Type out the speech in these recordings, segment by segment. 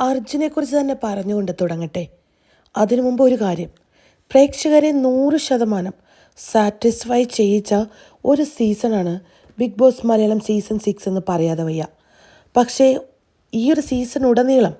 അർജുനെക്കുറിച്ച് തന്നെ പറഞ്ഞുകൊണ്ട് തുടങ്ങട്ടെ. അതിനു മുമ്പ് ഒരു കാര്യം. പ്രേക്ഷകരെ നൂറ് ശതമാനം സാറ്റിസ്ഫൈ ചെയ്യിച്ച ഒരു സീസണാണ് Bigg Boss Malayalam season six എന്ന് പറയാതെ വയ്യ. പക്ഷേ ഈ ഒരു സീസൺ ഉടനീളം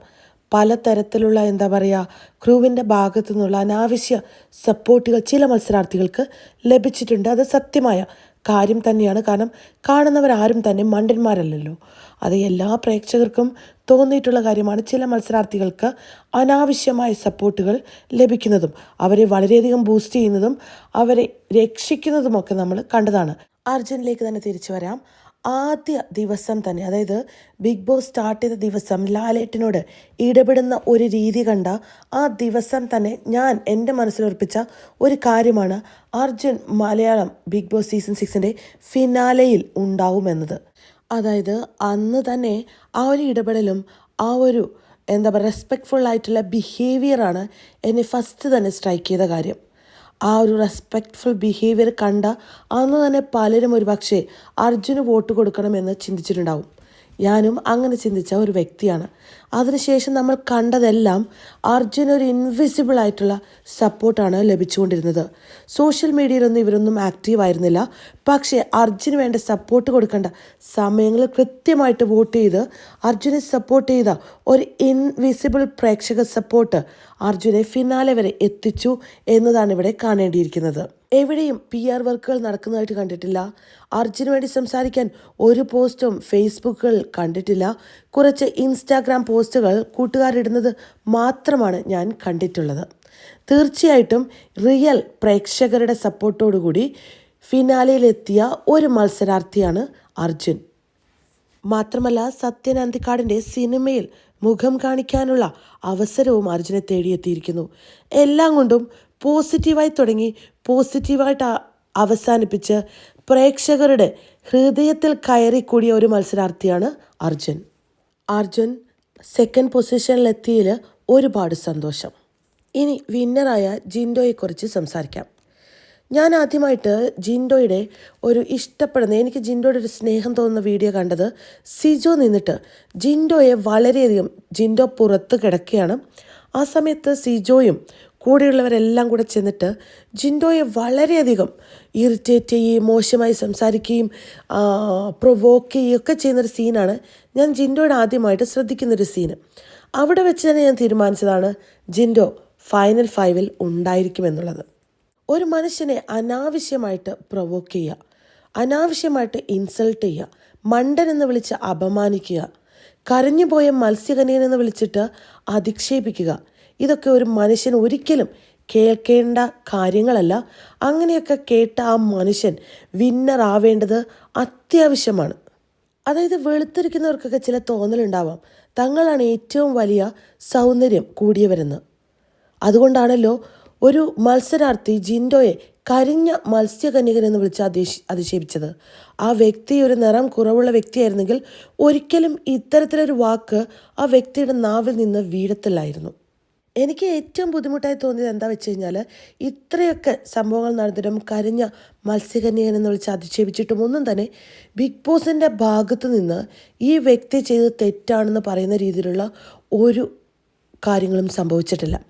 പലതരത്തിലുള്ള എന്താ പറയുക ക്രൂവിന്റെ ഭാഗത്തു നിന്നുള്ള അനാവശ്യ സപ്പോർട്ടുകൾ ചില മത്സരാർത്ഥികൾക്ക് ലഭിച്ചിട്ടുണ്ട്. അത് സത്യമായ കാര്യം തന്നെയാണ്. കാരണം കാണുന്നവരാരും തന്നെ മണ്ടന്മാരല്ലല്ലോ. അത് എല്ലാ പ്രേക്ഷകർക്കും തോന്നിയിട്ടുള്ള കാര്യമാണ്. ചില മത്സരാർത്ഥികൾക്ക് അനാവശ്യമായ സപ്പോർട്ടുകൾ ലഭിക്കുന്നതും അവരെ വളരെയധികം ബൂസ്റ്റ് ചെയ്യുന്നതും അവരെ രക്ഷിക്കുന്നതുമൊക്കെ നമ്മൾ കണ്ടതാണ്. അർജുനിലേക്ക് തന്നെ തിരിച്ചു വരാം. ആദ്യ ദിവസം തന്നെ അതായത് ബിഗ് ബോസ് സ്റ്റാർട്ട് ചെയ്ത ദിവസം ലാലേട്ടനോട് ഇടപെടുന്ന ഒരു രീതി കണ്ട ആ ദിവസം തന്നെ ഞാൻ എന്റെ മനസ്സിലുറപ്പിച്ച ഒരു കാര്യമാണ് Arjun Malayalam Bigg Boss season സിക്സിന്റെ ഫിനാലയിൽ ഉണ്ടാവുമെന്നത്. അതായത് അന്ന് തന്നെ ആ ഒരു ഇടപെടലും ആ ഒരു എന്താ പറയുക റെസ്പെക്റ്റ്ഫുൾ ആയിട്ടുള്ള ബിഹേവിയറാണ് എന്നെ ഫസ്റ്റ് തന്നെ സ്ട്രൈക്ക് ചെയ്ത കാര്യം. ആ ഒരു റെസ്പെക്ട്ഫുൾ ബിഹേവിയർ കണ്ട അന്ന് തന്നെ പലരും ഒരു പക്ഷേ അർജുന് വോട്ട് കൊടുക്കണമെന്ന് ചിന്തിച്ചിട്ടുണ്ടാവും. ഞാനും അങ്ങനെ ചിന്തിച്ച ഒരു വ്യക്തിയാണ്. അതിനുശേഷം നമ്മൾ കണ്ടതെല്ലാം അർജുന ഒരു ഇൻവിസിബിൾ ആയിട്ടുള്ള സപ്പോർട്ടാണ് ലഭിച്ചുകൊണ്ടിരുന്നത്. സോഷ്യൽ മീഡിയയിലൊന്നും ഇവരൊന്നും ആക്റ്റീവ് ആയിരുന്നില്ല. പക്ഷേ അർജുന് വേണ്ട സപ്പോർട്ട് കൊടുക്കേണ്ട സമയങ്ങളിൽ കൃത്യമായിട്ട് വോട്ട് ചെയ്ത് അർജുനെ സപ്പോർട്ട് ചെയ്ത ഒരു ഇൻവിസിബിൾ പ്രേക്ഷക സപ്പോർട്ട് അർജുനെ ഫിനാലെ വരെ എത്തിച്ചു എന്നതാണ് ഇവിടെ കാണേണ്ടിയിരിക്കുന്നത്. എവിടെയും പി ആർ വർക്കുകൾ നടക്കുന്നതായിട്ട് കണ്ടിട്ടില്ല. അർജുന് വേണ്ടി സംസാരിക്കാൻ ഒരു പോസ്റ്റും ഫേസ്ബുക്കുകൾ കണ്ടിട്ടില്ല. കുറച്ച് ഇൻസ്റ്റാഗ്രാം പോസ്റ്റുകൾ കൂട്ടുകാരിടുന്നത് മാത്രമാണ് ഞാൻ കണ്ടിട്ടുള്ളത്. തീർച്ചയായിട്ടും റിയൽ പ്രേക്ഷകരുടെ സപ്പോർട്ടോടുകൂടി ഫിനാലയിലെത്തിയ ഒരു മത്സരാർത്ഥിയാണ് അർജുൻ. മാത്രമല്ല സത്യൻ അന്തിക്കാടിന്റെ സിനിമയിൽ മുഖം കാണിക്കാനുള്ള അവസരവും അർജുനെ തേടിയെത്തിയിരിക്കുന്നു. എല്ലാം കൊണ്ടും പോസിറ്റീവായി തുടങ്ങി പോസിറ്റീവായിട്ട് അവസാനിപ്പിച്ച് പ്രേക്ഷകരുടെ ഹൃദയത്തിൽ കയറിക്കൂടിയ ഒരു മത്സരാർത്ഥിയാണ് അർജുൻ. അർജുൻ സെക്കൻഡ് പൊസിഷനിലെത്തിയതിൽ ഒരുപാട് സന്തോഷം. ഇനി വിന്നറായ ജിൻഡോയെക്കുറിച്ച് സംസാരിക്കാം. ഞാൻ ആദ്യമായിട്ട് ജിൻഡോയുടെ ഒരു ഇഷ്ടപ്പെടുന്ന എനിക്ക് ജിൻഡോയുടെ ഒരു സ്നേഹം തോന്നുന്ന വീഡിയോ കണ്ടത് സിജോ നിന്നിട്ട്. ജിൻഡോയെ വളരെയധികം ജിൻഡോ പുറത്ത് കിടക്കുകയാണ്. ആ സമയത്ത് സിജോയും കൂടെയുള്ളവരെല്ലാം കൂടെ ചെന്നിട്ട് ജിൻഡോയെ വളരെയധികം ഇറിറ്റേറ്റ് ചെയ്യുകയും മോശമായി സംസാരിക്കുകയും പ്രൊവോക്ക് ചെയ്യുകയും ഒക്കെ ചെയ്യുന്നൊരു സീനാണ് ഞാൻ ജിൻഡോയുടെ ആദ്യമായിട്ട് ശ്രദ്ധിക്കുന്നൊരു സീന് അവിടെ വെച്ച് തന്നെ ഞാൻ തീരുമാനിച്ചതാണ് ജിൻഡോ ഫൈനൽ ഫൈവിൽ ഉണ്ടായിരിക്കുമെന്നുള്ളത്. ഒരു മനുഷ്യനെ അനാവശ്യമായിട്ട് പ്രൊവോക്ക് ചെയ്യുക അനാവശ്യമായിട്ട് ഇൻസൾട്ട് ചെയ്യുക മണ്ടൻ എന്ന് വിളിച്ച് അപമാനിക്കുക കരഞ്ഞുപോയ മത്സ്യകന്യൻ എന്ന് വിളിച്ചിട്ട് അധിക്ഷേപിക്കുക. ഇതൊക്കെ ഒരു മനുഷ്യൻ ഒരിക്കലും കേൾക്കേണ്ട കാര്യങ്ങളല്ല. അങ്ങനെയൊക്കെ കേട്ട ആ മനുഷ്യൻ വിന്നർ ആവേണ്ടത് അത്യാവശ്യമാണ്. അതായത് വെളുത്തിരിക്കുന്നവർക്കൊക്കെ ചില തോന്നലുണ്ടാവാം. തങ്ങളാണ് ഏറ്റവും വലിയ സൗന്ദര്യം കൂടിയവരെന്ന്. അതുകൊണ്ടാണല്ലോ ഒരു മത്സരാർത്ഥി ജിൻഡോയെ കരിഞ്ഞ മത്സ്യകന്യകൻ എന്ന് വിളിച്ച് അതിശ് അധിക്ഷേപിച്ചത്. ആ വ്യക്തി ഒരു നിറം കുറവുള്ള വ്യക്തിയായിരുന്നെങ്കിൽ ഒരിക്കലും ഇത്തരത്തിലൊരു വാക്ക് ആ വ്യക്തിയുടെ നാവിൽ നിന്ന് വീഴത്തില്ലായിരുന്നു. എനിക്ക് ഏറ്റവും ബുദ്ധിമുട്ടായി തോന്നിയത് എന്താ വെച്ച് കഴിഞ്ഞാൽ ഇത്രയൊക്കെ സംഭവങ്ങൾ നടന്നിട്ടും കരിഞ്ഞ മത്സ്യകന്യകൻ എന്ന് വിളിച്ച് അധിക്ഷേപിച്ചിട്ടും ഒന്നും തന്നെ ബിഗ് ബോസിന്റെ ഭാഗത്ത് നിന്ന് ഈ വ്യക്തി ചെയ്തത് തെറ്റാണെന്ന് പറയുന്ന രീതിയിലുള്ള ഒരു കാര്യങ്ങളും സംഭവിച്ചിട്ടില്ല.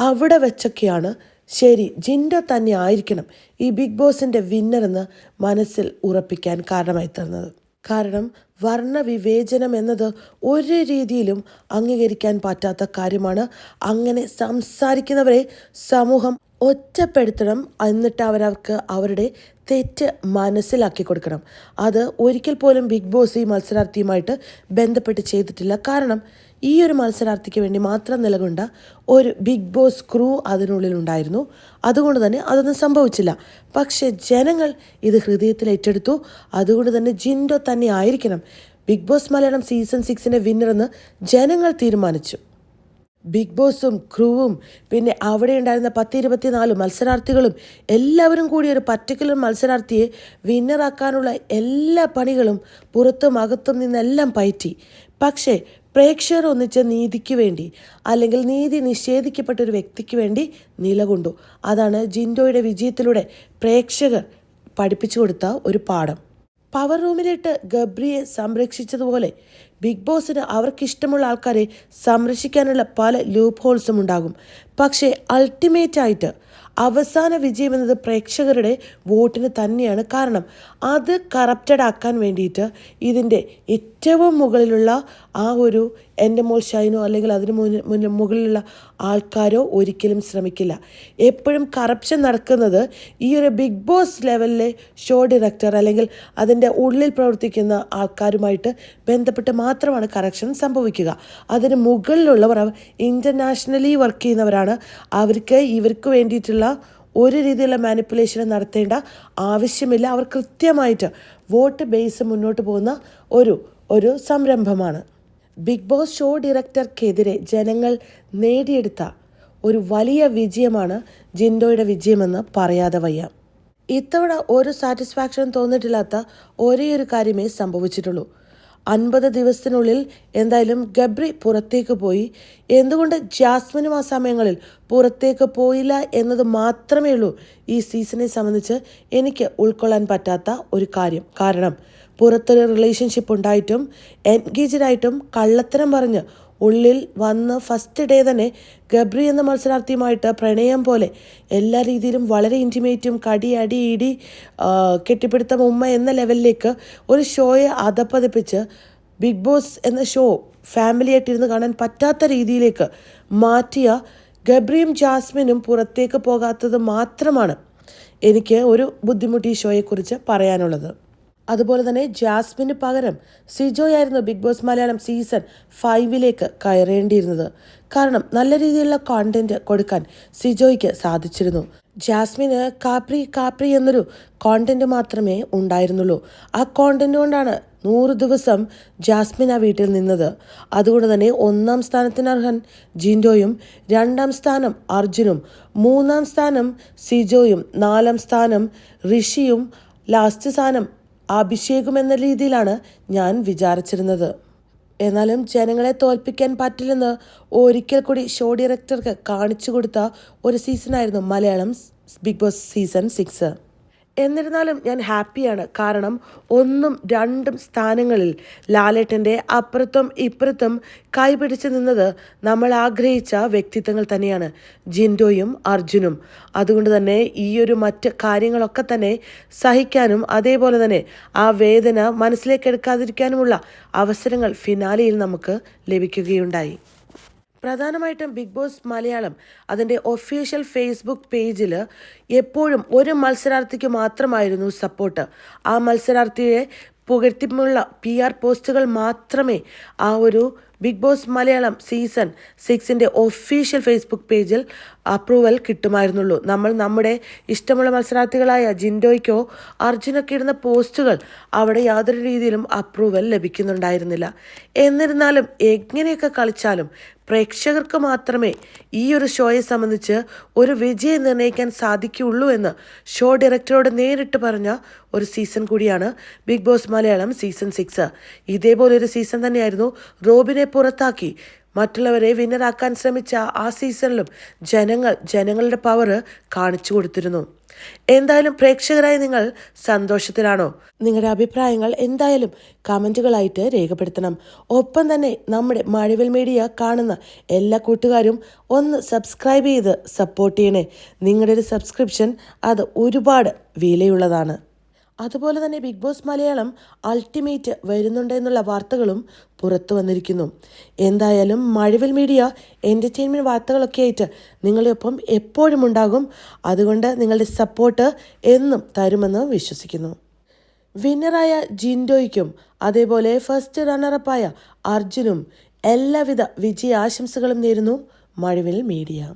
അവിടെ വെച്ചൊക്കെയാണ് ശരി ജിൻഡോ തന്നെ ആയിരിക്കണം ഈ ബിഗ് ബോസിന്റെ വിന്നറെന്ന് മനസ്സിൽ ഉറപ്പിക്കാൻ കാരണമായി തീർന്നത്. കാരണം വർണവിവേചനം എന്നത് ഒരു രീതിയിലും അംഗീകരിക്കാൻ പറ്റാത്ത കാര്യമാണ്. അങ്ങനെ സംസാരിക്കുന്നവരെ സമൂഹം ഒറ്റപ്പെടുത്തണം എന്നിട്ട് അവരവർക്ക് അവരുടെ തെറ്റ് മനസ്സിലാക്കി കൊടുക്കണം. അത് ഒരിക്കൽ പോലും ബിഗ് ബോസ് ഈ മത്സരാർത്ഥിയുമായിട്ട് ബന്ധപ്പെട്ട് ചെയ്തിട്ടില്ല. കാരണം ഈ ഒരു മത്സരാർത്ഥിക്ക് വേണ്ടി മാത്രം നിലകൊണ്ട ഒരു ബിഗ് ബോസ് ക്രൂ അതിനുള്ളിൽ ഉണ്ടായിരുന്നു. അതുകൊണ്ട് തന്നെ അതൊന്നും സംഭവിച്ചില്ല. പക്ഷേ ജനങ്ങൾ ഇത് ഹൃദയത്തിൽ ഏറ്റെടുത്തു. അതുകൊണ്ട് തന്നെ ജിൻഡോ തന്നെ ആയിരിക്കണം ബിഗ് ബോസ് മലയാളം സീസൺ സിക്സിന്റെ വിന്നറെന്ന് ജനങ്ങൾ തീരുമാനിച്ചു. ബിഗ് ബോസും ക്രൂവും പിന്നെ അവിടെ ഉണ്ടായിരുന്ന പത്ത് ഇരുപത്തിനാല് മത്സരാർത്ഥികളും എല്ലാവരും കൂടി ഒരു പർട്ടിക്കുലർ മത്സരാർത്ഥിയെ വിന്നറാക്കാനുള്ള എല്ലാ പണികളും പുറത്തും അകത്തും നിന്നെല്ലാം പയറ്റി. പക്ഷേ പ്രേക്ഷകർ ഒന്നിച്ച നീതിക്ക് വേണ്ടി അല്ലെങ്കിൽ നീതി നിഷേധിക്കപ്പെട്ട ഒരു വ്യക്തിക്ക് വേണ്ടി നിലകൊണ്ടു. അതാണ് ജിൻഡോയുടെ വിജയത്തിലൂടെ പ്രേക്ഷകർ പഠിപ്പിച്ചു കൊടുത്ത ഒരു പാഠം. പവർ റൂമിലിട്ട് ഗബ്രിയെ സംരക്ഷിച്ചതുപോലെ ബിഗ് ബോസിന് അവർക്കിഷ്ടമുള്ള ആൾക്കാരെ സംരക്ഷിക്കാനുള്ള പല ലൂപ്പ് ഹോൾസും ഉണ്ടാകും. പക്ഷേ അൾട്ടിമേറ്റ് ആയിട്ട് അവസാന വിജയം എന്നത് പ്രേക്ഷകരുടെ വോട്ടിന് തന്നെയാണ് കാരണം. അത് കറപ്റ്റഡ് ആക്കാൻ വേണ്ടിയിട്ട് ഇതിന്റെ ഏറ്റവും മുകളിലുള്ള ആ ഒരു എന്റെ മോൾ ഷൈനോ അല്ലെങ്കിൽ അതിന് മുന്നിൽ മുകളിലുള്ള ആൾക്കാരോ ഒരിക്കലും ശ്രമിക്കില്ല. എപ്പോഴും കറപ്ഷൻ നടക്കുന്നത് ഈ ഒരു ബിഗ് ബോസ് ലെവലിലെ ഷോ ഡയറക്ടർ അല്ലെങ്കിൽ അതിന്റെ ഉള്ളിൽ പ്രവർത്തിക്കുന്ന ആൾക്കാരുമായിട്ട് ബന്ധപ്പെട്ട് മാത്രമാണ് കറക്ഷൻ സംഭവിക്കുക. അതിന് മുകളിലുള്ളവർ ഇന്റർനാഷണലി വർക്ക് ചെയ്യുന്നവരാണ്. അവർക്ക് ഇവർക്ക് വേണ്ടിയിട്ടുള്ള ഒരു രീതിയിലുള്ള മാനിപ്പുലേഷനും നടത്തേണ്ട ആവശ്യമില്ല. അവർ കൃത്യമായിട്ട് വോട്ട് ബേസ് മുന്നോട്ട് പോകുന്ന ഒരു ഒരു സംരംഭമാണ്. ബിഗ് ബോസ് ഷോ ഡയറക്ടർക്കെതിരെ ജനങ്ങൾ നേടിയെടുത്ത ഒരു വലിയ വിജയമാണ് ജിൻഡോയുടെ വിജയമെന്ന് പറയാതെ വയ്യ. ഇത്തവണ ഒരു സാറ്റിസ്ഫാക്ഷൻ തോന്നിയിട്ടില്ലാത്ത ഒരേ ഒരു കാര്യമേ സംഭവിച്ചിട്ടുള്ളൂ. അൻപത് ദിവസത്തിനുള്ളിൽ എന്തായാലും ഗബ്രി പുറത്തേക്ക് പോയി. എന്തുകൊണ്ട് ജാസ്മിനും ആ സമയങ്ങളിൽ പുറത്തേക്ക് പോയില്ല എന്നത് മാത്രമേ ഉള്ളൂ ഈ സീസണെ സംബന്ധിച്ച് എനിക്ക് ഉൾക്കൊള്ളാൻ പറ്റാത്ത ഒരു കാര്യം. കാരണം പുറത്തൊരു റിലേഷൻഷിപ്പ് ഉണ്ടായിട്ടും എൻഗേജ്ഡ് ആയിട്ടും കള്ളത്തരം പറഞ്ഞ് ഉള്ളിൽ വന്ന് ഫസ്റ്റ് ഡേ തന്നെ ഗബ്രി എന്ന മത്സരാർത്ഥിയുമായിട്ട് പ്രണയം പോലെ എല്ലാ രീതിയിലും വളരെ ഇന്റിമേറ്റും കടി അടി ഇടി കെട്ടിപ്പിടുത്തം ഉമ്മ എന്ന ലെവലിലേക്ക് ഒരു ഷോയെ അതപ്പതിപ്പിച്ച് ബിഗ് ബോസ് എന്ന ഷോ ഫാമിലിയായിട്ടിരുന്ന് കാണാൻ പറ്റാത്ത രീതിയിലേക്ക് മാറ്റിയ ഗബ്രിയും ജാസ്മിനും പുറത്തേക്ക് പോകാത്തത് മാത്രമാണ് എനിക്ക് ഒരു ബുദ്ധിമുട്ട് ഈ ഷോയെക്കുറിച്ച് പറയാനുള്ളത്. അതുപോലെ തന്നെ ജാസ്മിന് പകരം സിജോയായിരുന്നു ബിഗ് ബോസ് മലയാളം സീസൺ ഫൈവിലേക്ക് കയറേണ്ടിയിരുന്നത്. കാരണം നല്ല രീതിയിലുള്ള കോണ്ടന്റ് കൊടുക്കാൻ സിജോയ്ക്ക് സാധിച്ചിരുന്നു. ജാസ്മിന് കാപ്രി കാപ്രി എന്നൊരു കോണ്ടന്റ് മാത്രമേ ഉണ്ടായിരുന്നുള്ളൂ. ആ കോണ്ടന്റ് കൊണ്ടാണ് നൂറ് ദിവസം ജാസ്മിൻ ആ വീട്ടിൽ നിന്നത്. അതുകൊണ്ട് തന്നെ ഒന്നാം സ്ഥാനത്തിന് അർഹൻ ജിൻഡോയും രണ്ടാം സ്ഥാനം അർജുനും മൂന്നാം സ്ഥാനം സിജോയും നാലാം സ്ഥാനം ഋഷിയും ലാസ്റ്റ് സ്ഥാനം അഭിഷേകും എന്ന രീതിയിലാണ് ഞാൻ വിചാരിച്ചിരുന്നത്. എന്നാലും ജനങ്ങളെ തോൽപ്പിക്കാൻ പറ്റില്ലെന്ന് ഒരിക്കൽ കൂടി ഷോ ഡയറക്ടർക്ക് കാണിച്ചു കൊടുത്ത ഒരു സീസണായിരുന്നു Malayalam Bigg Boss season six. എന്നിരുന്നാലും ഞാൻ ഹാപ്പിയാണ്. കാരണം ഒന്നും രണ്ടും സ്ഥാനങ്ങളിൽ ലാലേട്ടന്റെ അപ്പുറത്തും ഇപ്പുറത്തും കൈപിടിച്ച് നിന്നത് നമ്മൾ ആഗ്രഹിച്ച വ്യക്തിത്വങ്ങൾ തന്നെയാണ്. ജിൻഡോയും അർജുനും. അതുകൊണ്ട് തന്നെ ഈ ഒരു മറ്റ് കാര്യങ്ങളൊക്കെ തന്നെ സഹിക്കാനും അതേപോലെ തന്നെ ആ വേദന മനസ്സിലേക്ക് എടുക്കാതിരിക്കാനുമുള്ള അവസരങ്ങൾ ഫിനാലിയിൽ നമുക്ക് ലഭിക്കുകയുണ്ടായി. പ്രധാനമായിട്ടും ബിഗ് ബോസ് മലയാളം അതിന്റെ ഒഫീഷ്യൽ ഫേസ്ബുക്ക് പേജിൽ എപ്പോഴും ഒരു മത്സരാർത്ഥിക്ക് മാത്രമായിരുന്നു സപ്പോർട്ട് ആ മത്സരാർത്ഥിയെ പുകഴ്ത്തിമുള്ള പി ആർ പോസ്റ്റുകൾ മാത്രമേ ആ ഒരു ബിഗ് ബോസ് മലയാളം സീസൺ സിക്സിന്റെ ഒഫീഷ്യൽ ഫേസ്ബുക്ക് പേജിൽ അപ്രൂവൽ കിട്ടുമായിരുന്നുള്ളൂ. നമ്മൾ നമ്മുടെ ഇഷ്ടമുള്ള മത്സരാർത്ഥികളായ ജിൻഡോയ്ക്കോ അർജുനൊക്കെ ഇടുന്ന പോസ്റ്റുകൾ അവിടെ യാതൊരു രീതിയിലും അപ്രൂവൽ ലഭിക്കുന്നുണ്ടായിരുന്നില്ല. എന്നിരുന്നാലും എങ്ങനെയൊക്കെ കളിച്ചാലും പ്രേക്ഷകർക്ക് മാത്രമേ ഈ ഒരു ഷോയെ സംബന്ധിച്ച് ഒരു വിജയം നിർണയിക്കാൻ സാധിക്കുകയുള്ളൂ എന്ന് ഷോ ഡയറക്ടറോട് നേരിട്ട് പറഞ്ഞ ഒരു സീസൺ കൂടിയാണ് Bigg Boss Malayalam season six. ഇതേപോലെ ഒരു സീസൺ തന്നെയായിരുന്നു റോബിനെ പുറത്താക്കി മറ്റുള്ളവരെ വിന്നറാക്കാൻ ശ്രമിച്ച ആ സീസണിലും ജനങ്ങൾ ജനങ്ങളുടെ പവർ കാണിച്ചു കൊടുത്തിരുന്നു. എന്തായാലും പ്രേക്ഷകരായി നിങ്ങൾ സന്തോഷത്തിലാണോ? നിങ്ങളുടെ അഭിപ്രായങ്ങൾ എന്തായാലും കമന്റുകളായിട്ട് രേഖപ്പെടുത്തണം. ഒപ്പം തന്നെ നമ്മുടെ മഴവിൽ മീഡിയ കാണുന്ന എല്ലാ കൂട്ടുകാരും ഒന്ന് സബ്സ്ക്രൈബ് ചെയ്ത് സപ്പോർട്ട് ചെയ്യണേ. നിങ്ങളുടെ ഒരു സബ്സ്ക്രിപ്ഷൻ അത് ഒരുപാട് വിലയുള്ളതാണ്. അതുപോലെ തന്നെ ബിഗ് ബോസ് മലയാളം അൾട്ടിമേറ്റ് വരുന്നുണ്ട് എന്നുള്ള വാർത്തകളും പുറത്തു വന്നിരിക്കുന്നു. എന്തായാലും മഴവിൽ മീഡിയ എന്റർടൈൻമെന്റ് വാർത്തകളൊക്കെ ആയിട്ട് നിങ്ങളുടെ ഒപ്പം എപ്പോഴും ഉണ്ടാകും. അതുകൊണ്ട് നിങ്ങളുടെ സപ്പോർട്ട് എന്നും തരുമെന്ന് വിശ്വസിക്കുന്നു. വിന്നറായ ജിൻഡോയ്ക്കും അതേപോലെ ഫസ്റ്റ് റണ്ണറപ്പായ അർജുനും എല്ലാവിധ വിജയാശംസകളും നേരുന്നു മഴവിൽ മീഡിയ.